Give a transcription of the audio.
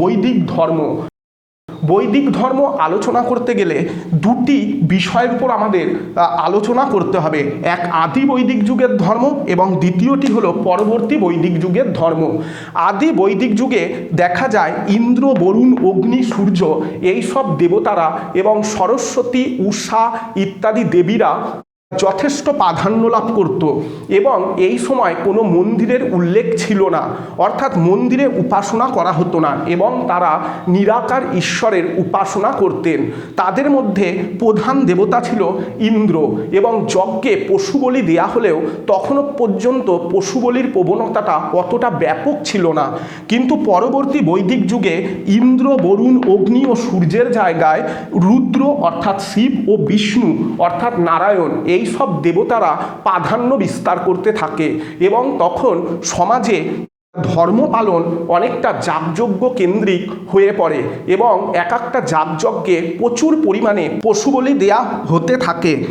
বৈদিক ধর্ম। বৈদিক ধর্ম আলোচনা করতে গেলে দুটি বিষয়ের উপর আমাদের আলোচনা করতে হবে। এক আদি বৈদিক যুগের ধর্ম এবং দ্বিতীয়টি হলো পরবর্তী বৈদিক যুগের ধর্ম। আদি বৈদিক যুগে দেখা যায় ইন্দ্র, বরুণ, অগ্নি, সূর্য এই সব দেবতারা এবং সরস্বতী উষা ইত্যাদি দেবীরা যথেষ্ট প্রাধান্য লাভ করত এবং এই সময় কোনো মন্দিরের উল্লেখ ছিল না। অর্থাৎ মন্দিরে উপাসনা করা হতো না এবং তারা নিরাকার ঈশ্বরের উপাসনা করতেন। তাদের মধ্যে প্রধান দেবতা ছিল ইন্দ্র এবং যজ্ঞে পশু বলি দেয়া হলেও তখনও পর্যন্ত পশু বলির প্রবণতাটা অতটা ব্যাপক ছিল না। কিন্তু পরবর্তী বৈদিক যুগে ইন্দ্র, বরুণ, অগ্নি ও সূর্যের জায়গায় রুদ্র অর্থাৎ শিব ও বিষ্ণু অর্থাৎ নারায়ণ এই সব দেবতারা প্রাধান্য বিস্তার করতে থাকে এবং তখন সমাজে ধর্ম পালন অনেকটা যাগযজ্ঞ কেন্দ্রিক হয়ে পড়ে এবং এক একটা যাগযজ্ঞে প্রচুর পরিমাণে পশু বলি দেয়া হতে থাকে।